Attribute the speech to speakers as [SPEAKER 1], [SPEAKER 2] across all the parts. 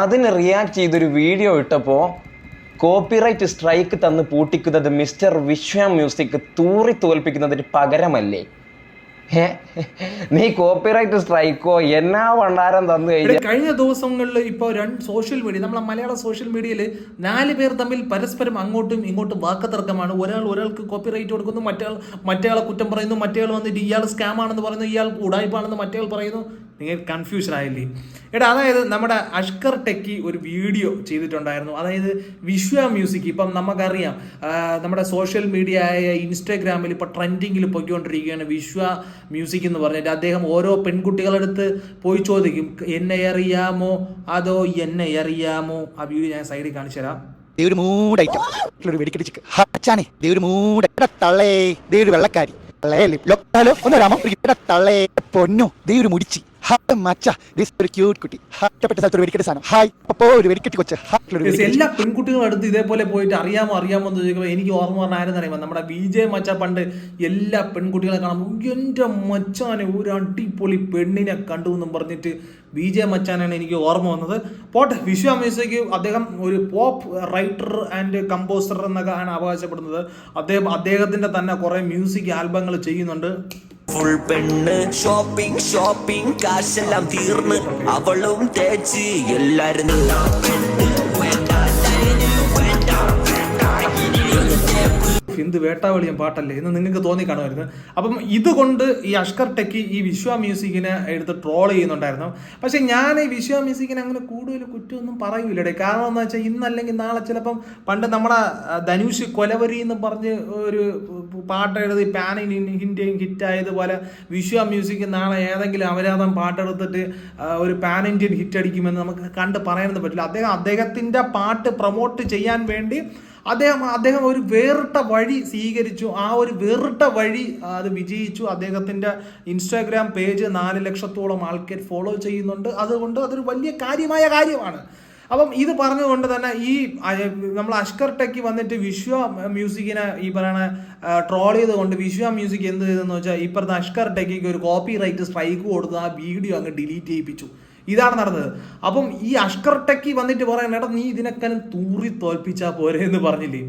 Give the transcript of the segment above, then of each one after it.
[SPEAKER 1] അതിന് റിയാക്ട് ചെയ്തൊരു വീഡിയോ ഇട്ടപ്പോൾ കോപ്പിറൈറ്റ് സ്ട്രൈക്ക് തന്ന് പൂട്ടിക്കുന്നത് മിസ്റ്റർ വിശ്വ മ്യൂസിക് തൂറി തോൽപ്പിക്കുന്നതിന് പകരമല്ലേ? നീ കോപ്പിറൈറ്റ് സ്ട്രൈക്കോ? എന്നാ വണ്ടാരം തന്നു കഴിഞ്ഞാൽ
[SPEAKER 2] കഴിഞ്ഞ? ദിവസങ്ങളിൽ ഇപ്പോൾ രണ്ട് സോഷ്യൽ മീഡിയ നമ്മളെ മലയാള സോഷ്യൽ മീഡിയയിൽ നാല് പേർ തമ്മിൽ പരസ്പരം അങ്ങോട്ടും ഇങ്ങോട്ടും വാക്കത്തർക്കമാണ് ഒരാൾ ഒരാൾക്ക് കോപ്പിറൈറ്റ് കൊടുക്കുന്നു മറ്റേ മറ്റേയാളെ കുറ്റം പറയുന്നു മറ്റേയാൾ വന്നിട്ട് ഇയാൾ സ്കാം ആണെന്ന് പറയുന്നു ഇയാൾ ഉടായ്പാണെന്ന് മറ്റേയാൾ പറയുന്നു. നിങ്ങൾ കൺഫ്യൂഷൻ ആയില്ലേ? എടാ അതായത് നമ്മുടെ അഷ്കർ ടെക്കി ഒരു വീഡിയോ ചെയ്തിട്ടുണ്ടായിരുന്നു. അതായത് വിശ്വ മ്യൂസിക് ഇപ്പം നമുക്കറിയാം. നമ്മുടെ സോഷ്യൽ മീഡിയ ആയ ഇൻസ്റ്റാഗ്രാമിൽ ഇപ്പോൾ ട്രെൻഡിങ്ങിൽ പൊയ്ക്കൊണ്ടിരിക്കുകയാണ് വിശ്വ മ്യൂസിക് എന്ന് പറഞ്ഞിട്ട് അദ്ദേഹം ഓരോ പെൺകുട്ടികളടുത്ത് പോയി ചോദിക്കും എന്നെ അറിയാമോ? അതോ എന്നെ അറിയാമോ? ആ ഞാൻ സൈഡിൽ കാണിച്ചു തരാം.
[SPEAKER 3] ഒരു ഒന്ന് രാമോ പൊന്നു ദേ മുടിച്ചി. മച്ച ദിസ് ഒരു ക്യൂട്ട് കുട്ടി. ഹാറ്റപ്പെട്ട സ്ഥലത്ത് ഒരു വെടിക്കെട്ട് സാധനം. ഹായ് അപ്പോ ഒരു വെടിക്കെട്ട് കൊച്ച്.
[SPEAKER 2] എല്ലാ പെൺകുട്ടികളും അടുത്ത് ഇതേപോലെ പോയിട്ട് അറിയാമോ അറിയാമോ എന്ന് ചോദിക്കുമ്പോൾ എനിക്ക് ഓർമ്മ പറഞ്ഞ ആരെന്ന് അറിയുമ്പോൾ നമ്മുടെ ബി ജെ മച്ച പണ്ട് എല്ലാ പെൺകുട്ടികളെ കാണുമ്പോൾ എന്റെ മച്ചാനെ ഒരു അടിപൊളി പെണ്ണിനെ കണ്ടു എന്നും പറഞ്ഞിട്ട് ബി ജെ മച്ചാനാണ് എനിക്ക് ഓർമ്മ വന്നത്. പോട്ടെ വിശ്വ മ്യൂസിക് അദ്ദേഹം ഒരു പോപ്പ് റൈറ്റർ ആൻഡ് കമ്പോസർ എന്നൊക്കെ ആണ് അവകാശപ്പെടുന്നത്. അദ്ദേഹം അദ്ദേഹത്തിന്റെ തന്നെ കുറേ മ്യൂസിക് ആൽബങ്ങൾ ചെയ്യുന്നുണ്ട്.
[SPEAKER 4] ഫുൾ പെണ്ണ് ഷോപ്പിംഗ് ഷോപ്പിംഗ് കാശെല്ലാം തീർന്ന് അവളും തേച്ച് എല്ലാരും
[SPEAKER 2] എന്ത് വേട്ടാവളിയും പാട്ടല്ലേ എന്ന് നിങ്ങൾക്ക് തോന്നി കാണുമായിരുന്നു. അപ്പം ഇതുകൊണ്ട് ഈ അഷ്കർ ടെക്കി ഈ വിശ്വ മ്യൂസിക്കിനെ എടുത്ത് ട്രോൾ ചെയ്യുന്നുണ്ടായിരുന്നു. പക്ഷേ ഞാൻ ഈ വിശ്വ മ്യൂസിക്കിനെ അങ്ങനെ കൂടുതൽ കുറ്റമൊന്നും പറയൂലടെ കാരണം എന്ന് വെച്ചാൽ ഇന്നല്ലെങ്കിൽ നാളെ ചിലപ്പം പണ്ട് നമ്മുടെ ധനുഷ് കൊലവരി എന്ന് പറഞ്ഞ് ഒരു പാട്ട് എഴുതി പാൻ ഇന്ത്യയും ഹിറ്റായതുപോലെ വിശ്വ മ്യൂസിക് നാളെ ഏതെങ്കിലും അപരാധം പാട്ടെടുത്തിട്ട് ഒരു പാൻ ഇന്ത്യൻ ഹിറ്റ് അടിക്കുമെന്ന് നമുക്ക് കണ്ട് പറയാനൊന്നും പറ്റില്ല. അദ്ദേഹം അദ്ദേഹത്തിന്റെ പാട്ട് പ്രൊമോട്ട് ചെയ്യാൻ വേണ്ടി അദ്ദേഹം അദ്ദേഹം ഒരു വേറിട്ട വഴി സ്വീകരിച്ചു. ആ ഒരു വേറിട്ട വഴി അത് വിജയിച്ചു. അദ്ദേഹത്തിന്റെ ഇൻസ്റ്റാഗ്രാം പേജ് നാല് ലക്ഷത്തോളം ആൾക്കാർ ഫോളോ ചെയ്യുന്നുണ്ട്. അതുകൊണ്ട് അതൊരു വലിയ കാര്യമായ കാര്യമാണ്. അപ്പം ഇത് പറഞ്ഞുകൊണ്ട് തന്നെ ഈ നമ്മൾ അഷ്കർ ടെക്കി വന്നിട്ട് വിശ്വ മ്യൂസിക്കിനെ ഈ പറയണ ട്രോൾ ചെയ്തുകൊണ്ട് വിശ്വ മ്യൂസിക് എന്ത് ചെയ്തെന്ന് വെച്ചാൽ ഇപ്പുറത്തെ അഷ്കർ ടെക്കിക്ക് ഒരു കോപ്പി റൈറ്റ് സ്ട്രൈക്ക് കൊടുത്ത് ആ വീഡിയോ അങ്ങ് ഡിലീറ്റ് ചെയ്യിപ്പിച്ചു. ഇതാണ് നടന്നത്. അപ്പം ഈ അഷ്കർ ടെക്കി വന്നിട്ട് പറയാൻ എടാ നീ ഇതിനൊക്കെ തൂറി തോൽപ്പിച്ചാൽ പോരെ എന്ന് പറഞ്ഞില്ലേ.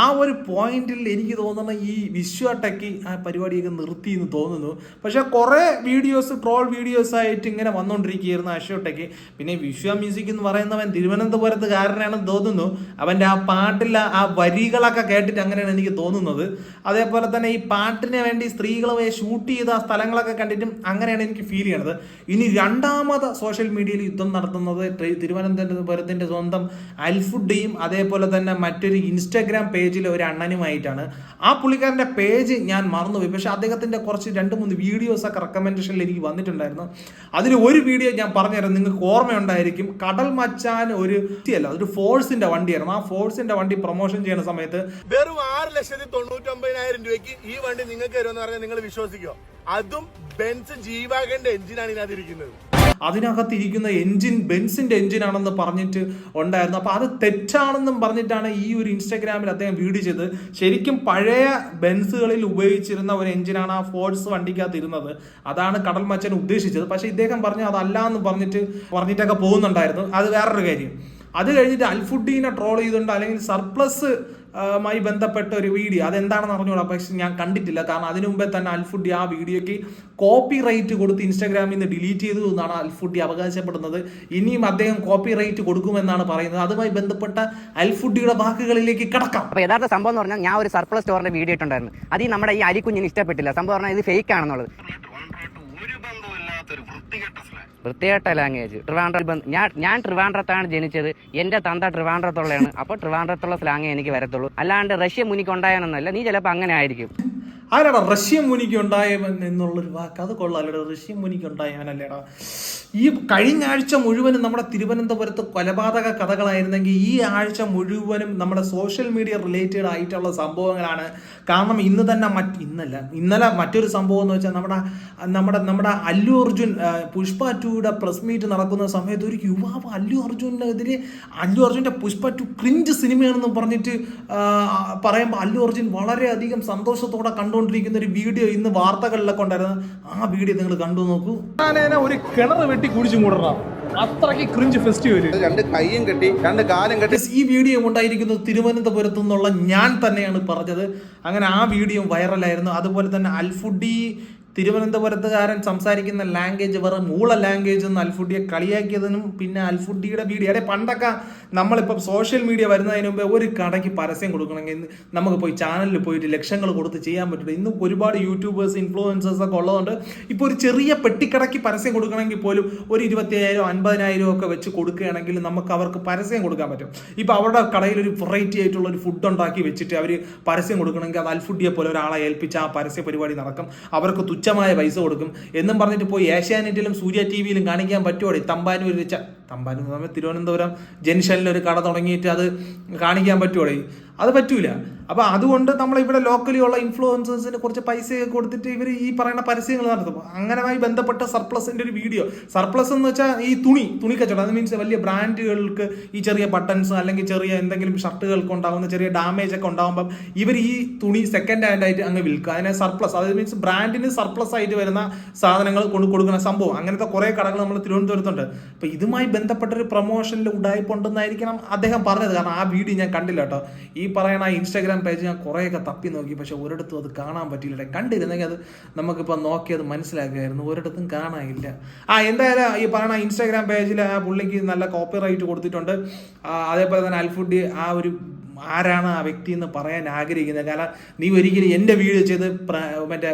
[SPEAKER 2] ആ ഒരു പോയിന്റിൽ എനിക്ക് തോന്നുന്ന ഈ വിശ്വ ടെക്കി ആ പരിപാടിയൊക്കെ നിർത്തി എന്ന് തോന്നുന്നു. പക്ഷെ കുറേ വീഡിയോസ് ട്രോൾ വീഡിയോസ് ആയിട്ട് ഇങ്ങനെ വന്നുകൊണ്ടിരിക്കുകയായിരുന്നു അഷ്യോ ടെക്കി. പിന്നെ വിശ്വ മ്യൂസിക് എന്ന് പറയുന്നവൻ തിരുവനന്തപുരത്ത് കാരനാണെന്ന് തോന്നുന്നു. അവന്റെ ആ പാട്ടിലെ ആ വരികളൊക്കെ കേട്ടിട്ട് അങ്ങനെയാണ് എനിക്ക് തോന്നുന്നത്. അതേപോലെ തന്നെ ഈ പാട്ടിന് വേണ്ടി സ്ത്രീകളെ ഷൂട്ട് ചെയ്ത സ്ഥലങ്ങളൊക്കെ കണ്ടിട്ടും അങ്ങനെയാണ് എനിക്ക് ഫീൽ ചെയ്യണത്. ഇനി രണ്ടാമത് സോഷ്യൽ മീഡിയയിൽ യുദ്ധം നടത്തുന്നത് തിരുവനന്തപുരത്തിന്റെ സ്വന്തം അൽഫുഡയും അതേപോലെ തന്നെ മറ്റൊരു ഇൻസ്റ്റാഗ്രാം പേജിലെ ഒരു അണ്ണനുമായിട്ടാണ്. ആ പുള്ളിക്കാരന്റെ പേജ് ഞാൻ മറന്നുപോയി. പക്ഷേ അദ്ദേഹത്തിന്റെ കുറച്ച് രണ്ട് മൂന്ന് വീഡിയോസ് ഒക്കെ റെക്കമെൻഡേഷനിൽ എനിക്ക് വന്നിട്ടുണ്ടായിരുന്നു. അതിൽ ഒരു വീഡിയോ ഞാൻ പറഞ്ഞുതരാം. നിങ്ങൾക്ക് ഓർമ്മയുണ്ടായിരിക്കും. കടൽ മച്ചാൻ ഒരു അല്ല അതൊരു ഫോഴ്സിന്റെ വണ്ടിയായിരുന്നു. ആ ഫോഴ്സിന്റെ വണ്ടി പ്രൊമോഷൻ ചെയ്യുന്ന സമയത്ത്
[SPEAKER 5] വെറും ആറ് ലക്ഷത്തി തൊണ്ണൂറ്റൊമ്പതിനായിരം രൂപയ്ക്ക് ഈ വണ്ടി നിങ്ങൾക്ക് വരുമെന്ന് പറഞ്ഞാൽ നിങ്ങൾ വിശ്വസിക്കോ അതും ബെൻസ് ജീവാഗന്റെ എഞ്ചിനാണ് ഇതിനകത്തിരിക്കുന്നത്
[SPEAKER 2] ഇരിക്കുന്ന എൻജിൻ ബെൻസിന്റെ എൻജിനാണെന്ന് പറഞ്ഞിട്ട് ഉണ്ടായിരുന്നു. അപ്പോൾ അത് തെറ്റാണെന്നും പറഞ്ഞിട്ടാണ് ഈ ഒരു ഇൻസ്റ്റാഗ്രാമിൽ അദ്ദേഹം വീഡിയോ ചെയ്തത്. ശരിക്കും പഴയ ബെൻസുകളിൽ ഉപയോഗിച്ചിരുന്ന ഒരു എഞ്ചിനാണ് ആ ഫോഴ്സ് വണ്ടിക്കകത്ത് ഇരുന്നത് അതാണ് കടൽ മച്ചൻ ഉദ്ദേശിച്ചത്. പക്ഷേ ഇദ്ദേഹം പറഞ്ഞു അതല്ല എന്ന് പറഞ്ഞിട്ട് പറഞ്ഞിട്ടൊക്കെ പോകുന്നുണ്ടായിരുന്നു. അത് വേറൊരു കാര്യം. അത് കഴിഞ്ഞിട്ട് അൽഫുഡീനെ ട്രോൾ ചെയ്തിട്ടുണ്ട് അല്ലെങ്കിൽ സർപ്ലസ് മായി ബന്ധപ്പെട്ട ഒരു വീഡിയോ അതെന്താണെന്ന് അറിഞ്ഞൂടാ? പക്ഷെ ഞാൻ കണ്ടിട്ടില്ല. കാരണം അതിനു മുമ്പേ തന്നെ അൽഫുഡി ആ വീഡിയോയ്ക്ക് കോപ്പി റൈറ്റ് കൊടുത്ത് ഇൻസ്റ്റാഗ്രാമിൽ നിന്ന് ഡിലീറ്റ് ചെയ്തു എന്നാണ് അൽഫുഡി അവകാശപ്പെടുന്നത്. ഇനിയും അദ്ദേഹം കോപ്പി റൈറ്റ് കൊടുക്കുമെന്നാണ് പറയുന്നത്. അതുമായി ബന്ധപ്പെട്ട അൽഫുഡിയുടെ വാക്കുകളിലേക്ക് കിടക്കാം.
[SPEAKER 6] അപ്പൊ യഥാർത്ഥ സംഭവം എന്ന് പറഞ്ഞാൽ ഞാൻ ഒരു സർപ്ലസ് സ്റ്റോറിന്റെ വീഡിയോ ഇട്ടുണ്ടായിരുന്നു അത് നമ്മുടെ ഈ അരിക്കുഞ്ഞിന് ഇഷ്ടപ്പെട്ടില്ല. സംഭവം പറഞ്ഞാൽ ഇത് ഫേക്ക് ആണെന്നുള്ളത്. വൃത്തികെട്ട ലാംഗ്വേജ് ട്രിവാൻഡ്രം ഞാൻ ഞാൻ ട്രിവാൻഡ്രത്താണ് ജനിച്ചത്. എന്റെ തന്ത ട്രിവാൻഡ്രത്തുള്ളതാണ് അപ്പോൾ ട്രിവാൻഡ്രത്തുള്ള സ്ലാങ്ങേ എനിക്ക് വരത്തുള്ളൂ. അല്ലാണ്ട് റഷ്യ മുനിക്ക് ഉണ്ടായെന്നല്ല നീ ചിലപ്പോൾ അങ്ങനെ ആയിരിക്കും.
[SPEAKER 2] ആരാടാ റഷ്യൻ മുനിക്ക് ഉണ്ടായവൻ എന്നുള്ളൊരു വാക്ക്? അത് കൊള്ളാലടാ റഷ്യൻ മുനിക്ക് ഉണ്ടായവനല്ലേടാ ഈ കഴിഞ്ഞ ആഴ്ച മുഴുവനും നമ്മുടെ തിരുവനന്തപുരത്ത് കൊലപാതക കഥകളായിരുന്നെങ്കിൽ ഈ ആഴ്ച മുഴുവനും നമ്മുടെ സോഷ്യൽ മീഡിയ റിലേറ്റഡ് ആയിട്ടുള്ള സംഭവങ്ങളാണ്. കാരണം ഇന്ന് തന്നെ മറ്റ് ഇന്നല്ല ഇന്നലെ മറ്റൊരു സംഭവം എന്ന് വെച്ചാൽ നമ്മുടെ നമ്മുടെ നമ്മുടെ അല്ലു അർജുൻ പുഷ്പ ടുയുടെ പ്രസ് മീറ്റ് നടക്കുന്ന സമയത്ത് ഒരു യുവാവ് അല്ലു അർജുനെതിരെ അല്ലു അർജുന്റെ പുഷ്പ ടു ക്രിഞ്ച് സിനിമയാണെന്ന് പറഞ്ഞിട്ട് പറയുമ്പോൾ അല്ലു അർജുൻ വളരെയധികം സന്തോഷത്തോടെ കണ്ടുകൊണ്ടിരിക്കുന്ന ഒരു വീഡിയോ ഇന്ന് വാർത്തകളിലൊക്കെ ഉണ്ടായിരുന്നു. ആ വീഡിയോ നിങ്ങൾ കണ്ടു നോക്കൂ. ഒരു കിണർ വെട്ടി കുടിച്ചു മൂടണം. അത്രയ്ക്ക് ക്രിഞ്ച് ഫെസ്റ്റിവൽ
[SPEAKER 5] രണ്ട് കൈയും കെട്ടി രണ്ട് കാലും കെട്ടി.
[SPEAKER 2] ഈ വീഡിയോ ഉണ്ടായിരിക്കുന്നത് തിരുവനന്തപുരത്ത് നിന്നുള്ള ഞാൻ തന്നെയാണ് പറഞ്ഞത്. അങ്ങനെ ആ വീഡിയോ വൈറലായിരുന്നു. അതുപോലെ തന്നെ അൽഫുഡി തിരുവനന്തപുരത്തുകാരൻ സംസാരിക്കുന്ന ലാംഗ്വേജ് വെറും മൂള ലാംഗ്വേജ് എന്ന് അൽഫുഡിയെ കളിയാക്കിയതിനും പിന്നെ അൽഫുഡിയുടെ വീഡിയോ. അല്ലെ പണ്ടൊക്കെ നമ്മളിപ്പം സോഷ്യൽ മീഡിയ വരുന്നതിന് മുമ്പേ ഒരു കടയ്ക്ക് പരസ്യം കൊടുക്കണമെങ്കിൽ നമുക്ക് പോയി ചാനലിൽ പോയിട്ട് ലക്ഷങ്ങൾ കൊടുത്ത് ചെയ്യാൻ പറ്റില്ല. ഇന്ന് ഒരുപാട് യൂട്യൂബേഴ്സ് ഇൻഫ്ലുവൻസേഴ്സ് ഒക്കെ ഉള്ളതുകൊണ്ട് ഇപ്പോൾ ഒരു ചെറിയ പെട്ടിക്കടയ്ക്ക് പരസ്യം കൊടുക്കണമെങ്കിൽ പോലും ഒരു ഇരുപത്തിയായിരം അൻപതിനായിരം ഒക്കെ വെച്ച് കൊടുക്കുകയാണെങ്കിൽ നമുക്ക് അവർക്ക് പരസ്യം കൊടുക്കാൻ പറ്റും. ഇപ്പോൾ അവരുടെ കടയിൽ ഒരു വെറൈറ്റി ആയിട്ടുള്ള ഒരു ഫുഡ് ഉണ്ടാക്കി വെച്ചിട്ട് അവർ പരസ്യം കൊടുക്കണമെങ്കിൽ അത് അൽഫുഡിയെ പോലെ ഒരാളെ ഏൽപ്പിച്ച് ആ പരസ്യ പരിപാടി നടക്കും. അവർക്ക് തുച്ഛമായ പൈസ കൊടുക്കും. എന്നും പറഞ്ഞിട്ട് പോയി ഏഷ്യാനെറ്റിലും സൂര്യ ടി വിയിലും കാണിക്കാൻ പറ്റുമോ തമ്പാനൂർ വെച്ച പറഞ്ഞാൽ തിരുവനന്തപുരം ജംഗ്ഷനിൽ ഒരു കട തുടങ്ങിയിട്ട് അത് കാണിക്കാൻ പറ്റുമോ അത് പറ്റൂല. അപ്പൊ അതുകൊണ്ട് നമ്മൾ ഇവിടെ ലോക്കലി ഉള്ള ഇൻഫ്ലുവൻസേഴ്സിന് കുറച്ച് പൈസയൊക്കെ കൊടുത്തിട്ട് ഇവർ ഈ പറയുന്ന പരസ്യങ്ങൾ നടത്തും. അങ്ങനെയുമായി ബന്ധപ്പെട്ട സർപ്ലസിന്റെ ഒരു വീഡിയോ സർപ്ലസ് എന്ന് വെച്ചാൽ ഈ തുണി തുണി കച്ചവടം. അത് മീൻസ് വലിയ ബ്രാൻഡുകൾക്ക് ഈ ചെറിയ ബട്ടൺസ് അല്ലെങ്കിൽ ചെറിയ എന്തെങ്കിലും ഷർട്ടുകൾക്ക് ഉണ്ടാകുന്ന ചെറിയ ഡാമേജ് ഒക്കെ ഉണ്ടാകുമ്പോൾ ഇവർ ഈ തുണി സെക്കൻഡ് ഹാൻഡ് ആയിട്ട് അങ്ങ് വിൽക്കുക. അതിനെ സർപ്ലസ് അത് മീൻസ് ബ്രാൻഡിന് സർപ്ലസ് ആയിട്ട് വരുന്ന സാധനങ്ങൾ കൊണ്ട് കൊടുക്കുന്ന സംഭവം. അങ്ങനത്തെ കുറേ കടകൾ നമ്മൾ തിരുവനന്തപുരത്തുണ്ട്. അപ്പൊ ഇതുമായി ബന്ധപ്പെട്ട ഒരു പ്രൊമോഷനിൽ ഉടായ്പുണ്ടെന്നായിരിക്കണം അദ്ദേഹം പറഞ്ഞത്. കാരണം ആ വീഡിയോ ഞാൻ കണ്ടില്ല കേട്ടോ. ഈ പറയുന്ന ഇൻസ്റ്റാഗ്രാം പേജ് ഞാൻ കുറേയൊക്കെ തപ്പി നോക്കി. പക്ഷെ ഒരിടത്തും അത് കാണാൻ പറ്റിയില്ല. കണ്ടിരുന്നെങ്കിൽ അത് നമുക്കിപ്പോൾ നോക്കിയത് മനസ്സിലാക്കുകയായിരുന്നു ഒരിടത്തും കാണാനില്ല. ആ എന്തായാലും ഈ പറയുന്ന ഇൻസ്റ്റാഗ്രാം പേജിൽ ആ പുള്ളിക്ക് നല്ല കോപ്പി റൈറ്റ് കൊടുത്തിട്ടുണ്ട് അതേപോലെ തന്നെ അൽഫുഡി ആ ഒരു ആരാണ് ആ വ്യക്തി എന്ന് പറയാൻ ആഗ്രഹിക്കുന്നത്. കാരണം നീ ഒരിക്കലും എന്റെ വീഡിയോ ചെയ്ത് മറ്റേ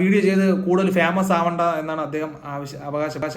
[SPEAKER 2] വീഡിയോ ചെയ്ത് കൂടുതൽ ഫേമസ് ആവണ്ട എന്നാണ് അദ്ദേഹം ആവശ്യ അവകാശ